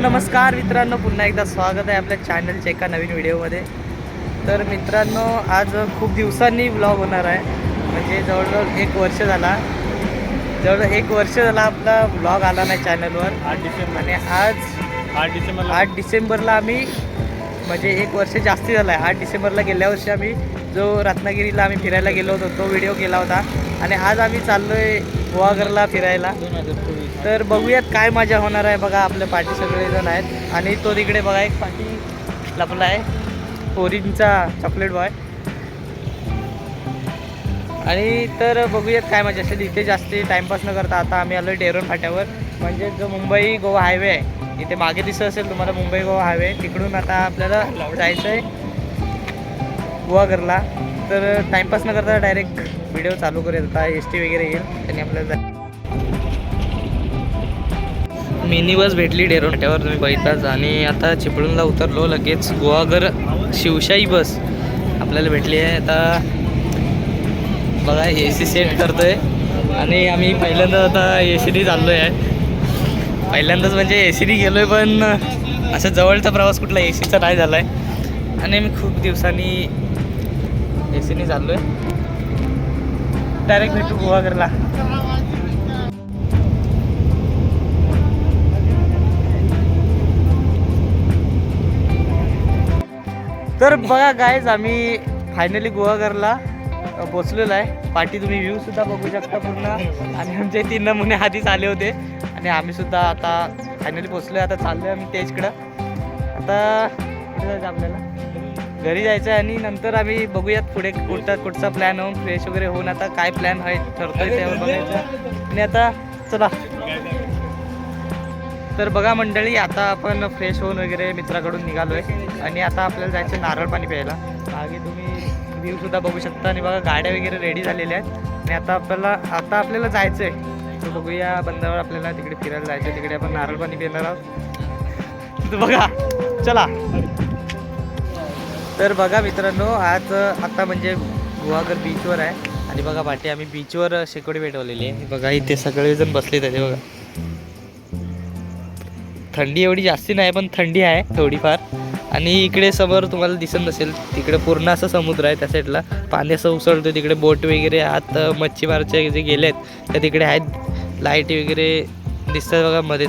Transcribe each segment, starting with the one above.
नमस्कार मित्रांनो पुन्हा एकदा स्वागत आहे आपल्या चॅनलच्या एका नवीन व्हिडिओमध्ये. तर मित्रांनो आज खूप दिवसांनी ब्लॉग होणार आहे. म्हणजे जवळजवळ एक वर्ष झाला. जवळजवळ एक वर्ष झाला आपला ब्लॉग आला नाही चॅनलवर आठ डिसेंबर. आणि आज आठ डिसेंबरला. आठ डिसेंबरला आम्ही म्हणजे एक वर्ष जास्ती झालं आहे आठ डिसेंबरला गेल्या वर्षी आम्ही जो रत्नागिरीला आम्ही फिरायला गेलो होतो तो व्हिडिओ केला होता. आणि आज आम्ही चाललो आहे गुहागरला फिरायला तर बघूयात काय मजा होणार आहे बघा आपल्या पाठी सगळेजण आहेत. आणि तो तिकडे बघा एक पाठी लपला आहे. पोरींचा चॉकलेट बॉय आणि तर बघूयात काय मजा असेल. इथे जास्त टाईमपास न करता आता आम्ही आलो डेरोन फाट्यावर. म्हणजे जो मुंबई गोवा हायवे आहे इथे मागे दिसत असेल तुम्हाला मुंबई गोवा हायवे तिकडून आता आपल्याला जायचं आहे गुहागरला तर टाईमपास न करता डायरेक्ट व्हिडिओ चालू करेल आता एस टी वगैरे येईल त्यांनी आपल्याला मिनी बस भेटली डेरोन फाट्यावर तुम्ही बघितलाच. आणि आता चिपळूणला उतरलो लगेच गोवागर शिवशाही बस आपल्याला भेटली आहे. आता बघा ए सी सेट आहे आणि आम्ही पहिल्यांदा आता ए सीनी चाललो आहे. पहिल्यांदाच म्हणजे ए सीनी गेलो आहे पण असं जवळचा प्रवास कुठला ए सीचा नाही झाला आहे आणि मी खूप दिवसांनी ए सीनी चाललो आहे डायरेक्ट भेटू गोवागरला तर बघा गायज आम्ही फायनली गुहागरला पोचलेलो आहे. पाठी तुम्ही व्ह्यू सुद्धा बघू शकता पूर्ण. आणि आमचे तीन नमुने आधीच आले होते. आणि आम्ही सुद्धा आता फायनली पोचलो आहे आता चाललो आहे आम्ही तेजकडं आता कुठे जायचं आपल्याला? घरी जायचं आहे आणि नंतर आम्ही बघूयात पुढे कुठचा कुठचा प्लॅन होऊन फ्रेश वगैरे होऊन आता काय प्लॅन आहे ठरतोय त्यावर बघायचं. आणि आता चला. तर बघा मंडळी आता आपण फ्रेश होऊन वगैरे मित्राकडून निघालो आहे आणि आता आपल्याला जायचं नारळ पाणी प्यायला. मागे तुम्ही व्ह्यू सुद्धा बघू शकता. आणि बघा गाड्या वगैरे रेडी झालेल्या आहेत. आणि आता आपल्याला आता आपल्याला जायचं आहे तर बघूया बंदावर आपल्याला तिकडे फिरायला जायचं आहे तिकडे आपण नारळ पाणी पिणार आहोत. बघा चला. तर बघा मित्रांनो आज आता म्हणजे गुहागर बीचवर आहे. आणि बघा पाठी आम्ही बीचवर शेकोडी भेटवलेली आहे. बघा इथे सगळेजण बसले त्याचे बघा. थंडी एवढी जास्ती नाही पण थंडी आहे थोडीफार. आणि इकडे समोर तुम्हाला दिसत नसेल तिकडे पूर्ण असं समुद्र आहे त्या साईडला पाणी असं उसळतं तिकडे बोट वगैरे आत मच्छीमारचे जे गेले आहेत त्या तिकडे आहेत. लाइट वगैरे दिसतात बघा मध्ये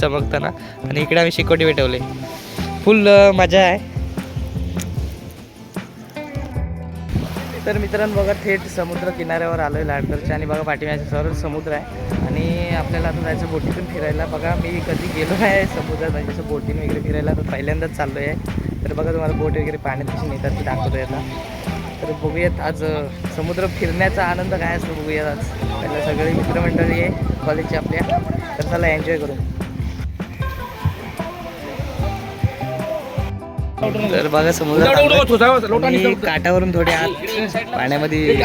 चमकताना. आणि इकडे आम्ही शिकोटी पेटवले. फुल मजा आहे. तर मित्रांनो बघा थेट समुद्र किनाऱ्यावर आलो आहे लाडकरच्या आणि बघा पाठीमागच्या सरळ समुद्र आहे. आणि आपल्याला आता जायचं बोटीतून फिरायला. बघा मी कधी गेलो नाही समुद्रात. म्हणजे असं बोटीने वगैरे फिरायला तर पहिल्यांदाच चाललो आहे तर बघा तुम्हाला बोट वगैरे पाण्यात कशी नेतात ते दाखवतो याला तर बघूयात आज समुद्र फिरण्याचा आनंद काय असतो बघूयात आज. पहिला सगळे मित्रमंडळी आहे कॉलेजचे आपल्या. तर चला एन्जॉय करू. तर बघा समुद्र आणि काठावरून थोडे आत पाण्यामध्ये.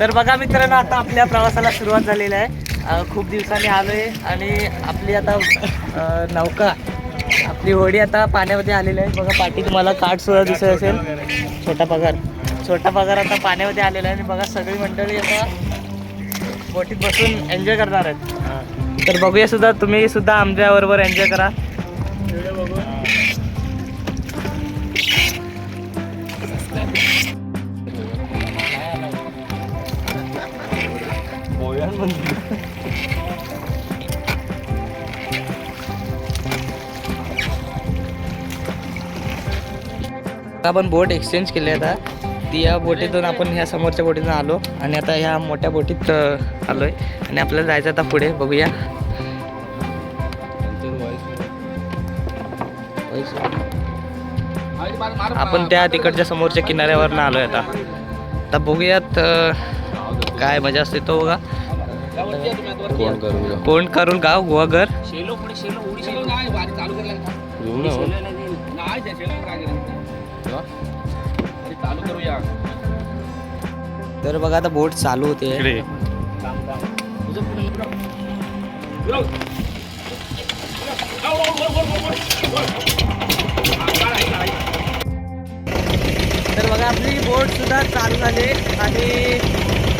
तर बघा मित्रांनो आता आपल्या प्रवासाला सुरुवात झालेली आहे. खूप दिवसांनी आलो आहे आणि आपली आता नौका आपली होडी आता पाण्यामध्ये आलेली आहे. बघा पाठी तुम्हाला काठ सुद्धा दिसत असेल. छोटा पगार. छोटा पगार आता पाण्यामध्ये आलेला आहे आणि बघा सगळी मंडळी आता बोटीत बसून एन्जॉय करणार आहेत. तर बघूया सुद्धा तुम्ही सुद्धा आमच्या बरोबर एन्जॉय करा. आपण बोट एक्सचेंज केली आता. ती या बोटीतून आपण ह्या समोरच्या बोटीतून आलो आणि आता ह्या मोठ्या बोटीत अ, आलोय. आणि आपल्याला जायचं आता पुढे बघूया. आपण त्या तिकडच्या समोरच्या किनाऱ्यावर आलोय आता. आता बघूयात काय मजा असते तो बघा. कोण करू कोण करून गाव गोवाघर तर बघा आता बोट चालू होते. तर बघा आपली बोट सुद्धा चालू झाली. आणि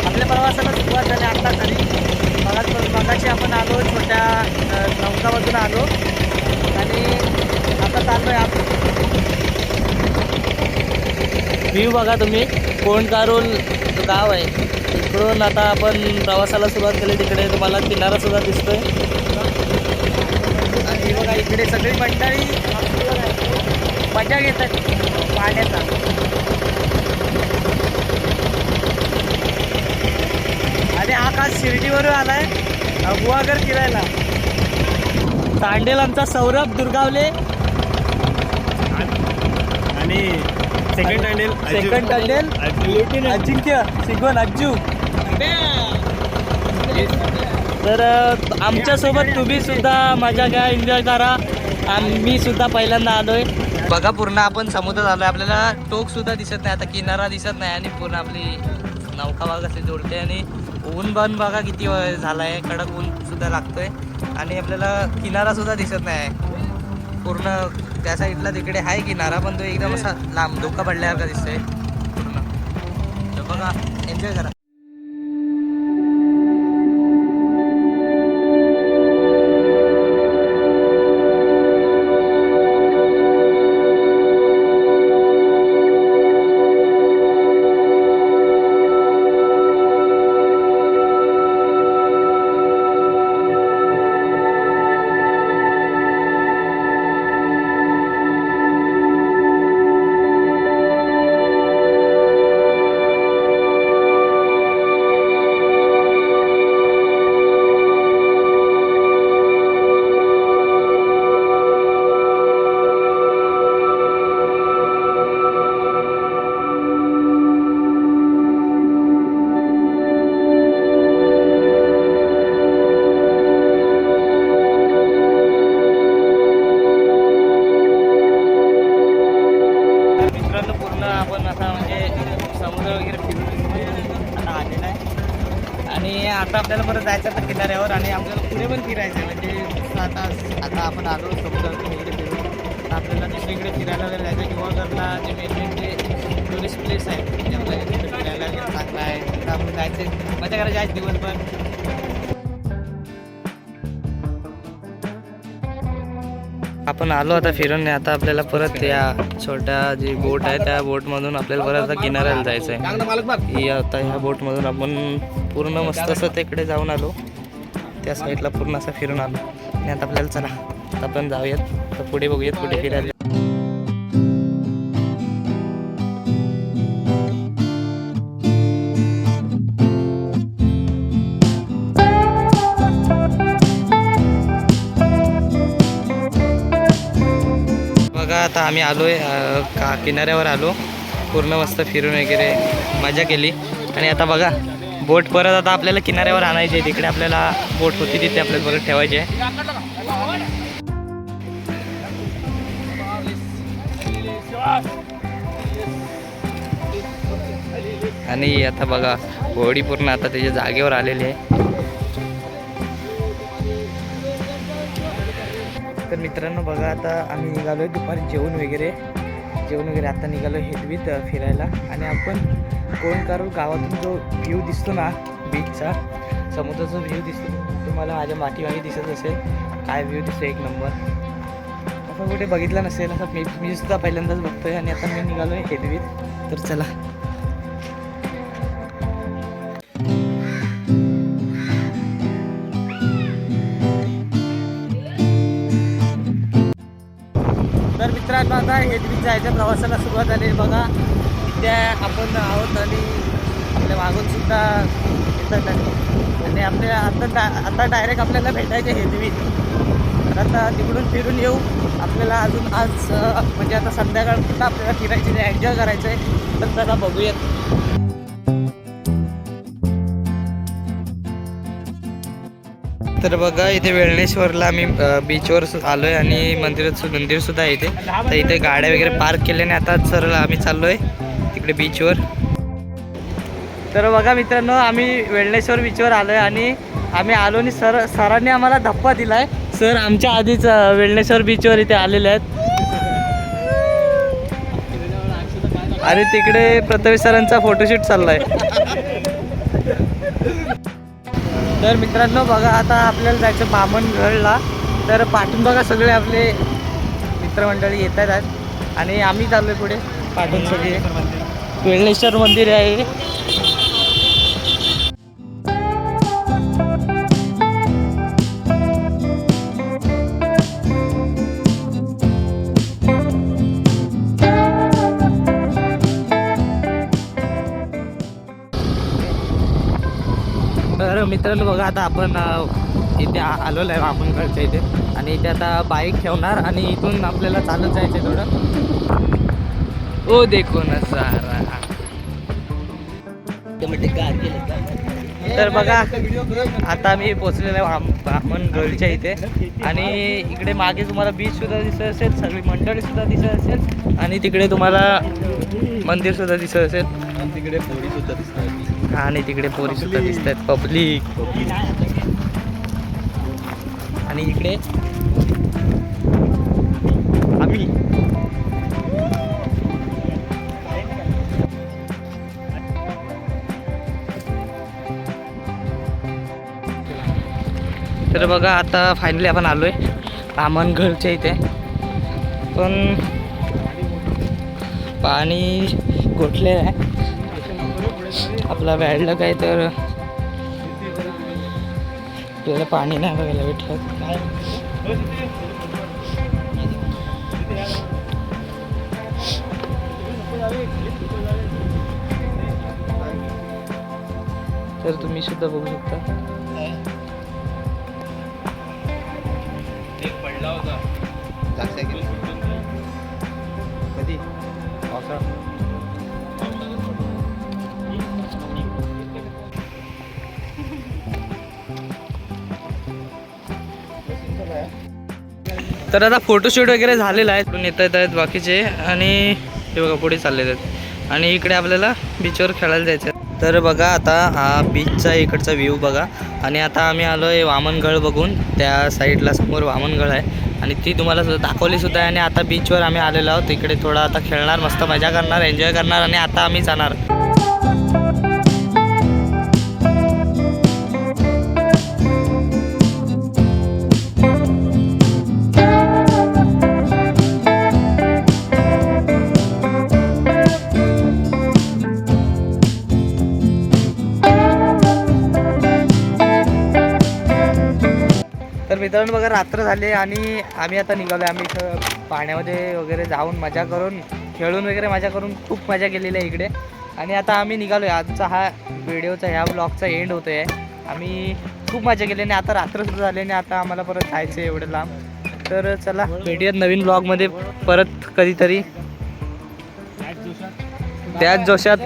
आपल्या प्रवासाला सुरुवात झाली आता तरी. मगाच मगाशी आपण आलो छोट्या अ, नौकामधून आलो. आणि आता चाललो आहे आपण. व्ह्यू बघा तुम्ही. कोंडकारोल गाव आहे. इकडून आता आपण प्रवासाला सुरुवात केली. तिकडे तुम्हाला किनारा सुद्धा दिसतोय. आणि बघा इकडे सगळी मंडळी मजा घेतात. पाण्याचा. आणि हा खास शिर्डीवरून आलाय. अ, गुहागर फिरायला तांडेल आमचा सौरभ दुर्गावले. आणि सेकंड हँडल सेकंड अजिंक्य शिकवण अज्जू तर आमच्यासोबत तुम्ही सुद्धा मजा घ्या एन्जॉय करा. आणि मी सुद्धा पहिल्यांदा आलोय. बघा पूर्ण आपण समुद्रात आलोय. आपल्याला टोक सुद्धा दिसत नाही आता किनारा दिसत नाही आणि पूर्ण आपली नौका बघा कशी जोडते आणि ऊन बन बघा किती व- झालाय. कडक ऊन सुद्धा लागतोय. आणि आपल्याला किनारा सुद्धा दिसत नाही. पूर्ण त्या साईडला तिकडे आहे किनारा पण तो एकदम असा लांब धोका पडल्यासारखा दिसतोय. पूर्ण तर बघा एन्जॉय करा. घरला जे मेन मेन जे टुरिस्ट प्लेस आहे ते आपल्याला तिथे फिरायला चांगला आहे. आपण जायचं मजा करायची आज दिवसभर. आपण आलो आता फिरून आता आपल्याला परत या छोट्या जी बोट आहे त्या बोटमधून आपल्याला परत आता किनाऱ्याला जायचं आहे ही आता ह्या बोटमधून आपण पूर्ण मस्त असं तिकडे जाऊन आलो. त्या साईडला पूर्ण असं फिरून आलो. आणि आता आपल्याला चला आपण जाऊयात. तर पुढे बघूयात कुठे फिरायला. आता आम्ही आलो आहे का किनाऱ्यावर आलो. पूर्ण मस्त फिरून वगैरे मजा केली. आणि आता बघा बोट परत आता आपल्याला किनाऱ्यावर आणायची आहे. तिकडे आपल्याला बोट होती तिथे आपल्याला परत ठेवायची आहे. आणि आता बघा होडी पूर्ण आता त्याच्या जागेवर आलेली आहे. तर मित्रांनो बघा आता आम्ही निघालो आहे दुपारी जेवण वगैरे. जेवण वगैरे आता निघालो हेदवीत फिरायला. आणि आपण कोणकारू गावातून जो व्ह्यू दिसतो ना बीचचा समुद्राचा व्ह्यू दिसतो तुम्हाला माझ्या माठीमागे दिसत असेल. काय व्ह्यू दिसतो एक नंबर आपण कुठे बघितलं नसेल असं मी मी सुद्धा पहिल्यांदाच बघतोय आणि आता मी निघालो आहे हेदवीत. तर चला. मित्रांनो आता हेदवीत जायच्या प्रवासाला सुरुवात झाली. बघा त्या आपण आहोत आणि आपल्या मागूनसुद्धा येतात आणि आपल्या आता डा- आता डायरेक्ट आपल्याला भेटायचे हेदवी तर आता तिकडून फिरून येऊ. आपल्याला अजून आज म्हणजे आता संध्याकाळ सुद्धा आपल्याला फिरायची एन्जॉय करायचं आहे तर त्याला बघूयात. तर बघा इथे वेळणेश्वरला आम्ही बीचवर सु- आलोय आणि मंदिरात सु- मंदिर सुद्धा आहे इथे. तर इथे गाड्या वगैरे पार्क केल्याने आता सर आम्ही चाललोय तिकडे बीचवर तर बघा मित्रांनो आम्ही वेळणेश्वर बीचवर आलोय आणि आम्ही आलो आणि सर सरांनी आम्हाला धप्पा दिलाय. सर आमच्या आधीच वेळणेश्वर बीचवर इथे आलेले आहेत. आणि तिकडे प्रथमेश सरांचा फोटोशूट चाललाय. तर मित्रांनो बघा आता आपल्याला जायचं बामणगडला तर पाठून बघा सगळे आपले मित्रमंडळी येत आहेत आणि आम्ही चाललोय पुढे पाठून सगळे. वेळेश्वर मंदिर आहे. तर मित्रांनो बघा आता आपण इथे आ- आलेलो आहे बामणगडच्या इथे. आणि इथे आता बाईक ठेवणार आणि इथून आपल्याला चालत जायचं थोडं. ओ देखो नजारा. तर बघा आता मी पोचलेलो आहे आपण बामणगडच्या इथे. आणि इकडे मागे तुम्हाला बीच सुद्धा दिसत असेल सगळी मंडळी सुद्धा दिसत असेल. आणि तिकडे तुम्हाला मंदिर सुद्धा दिसत असेल. तिकडे पोरी सुद्धा दिसतात आणि तिकडे पोरी सुद्धा दिसत आहेत पब्लिक आणि इकडे? आम्ही. तर बघा आता फायनली आपण आलोय. रामनगडच्या इथे. पण पाणी गोठले आहे. आपला वॅडला काय तर. आपल्याला पाणी नाही बघायला भेटलं तर तुम्ही सुद्धा बघू शकता. तर आता फोटोशूट वगैरे झालेला आहे. इकडून येत आहेत बाकीचे. आणि हे बघा पुढे चालले आहेत. आणि इकडे आपल्याला बीचवर खेळायला जायचं आहे. तर बघा आता हा बीचचा इकडचा व्ह्यू बघा. आणि आता आम्ही आलो आहे वामनगड बघून. त्या साईडला समोर वामनगड आहे. आणि ती तुम्हाला सुद्धा दाखवली सुद्धा आहे. आणि आता बीचवर आम्ही आलेलो आहोत. इकडे थोडा आता खेळणार मस्त मजा करणार एन्जॉय करणार. आणि आता आम्ही जाणार. मित्रांनो बघा रात्र झाली आणि आम्ही आता निघालो आम्ही इथं पाण्यामध्ये वगैरे जाऊन मजा करून खेळून वगैरे मजा करून खूप मजा केलेली आहे इकडे. आणि आता आम्ही निघालो आहे आजचा हा व्हिडिओचा ह्या ब्लॉगचा एंड होतो आहे आम्ही खूप मजा केली आणि आता रात्र सुरू झाली आणि आता आम्हाला परत जायचं आहे एवढं लांब. तर चला भेटूयात नवीन ब्लॉगमध्ये परत कधीतरी. त्याच जोशात.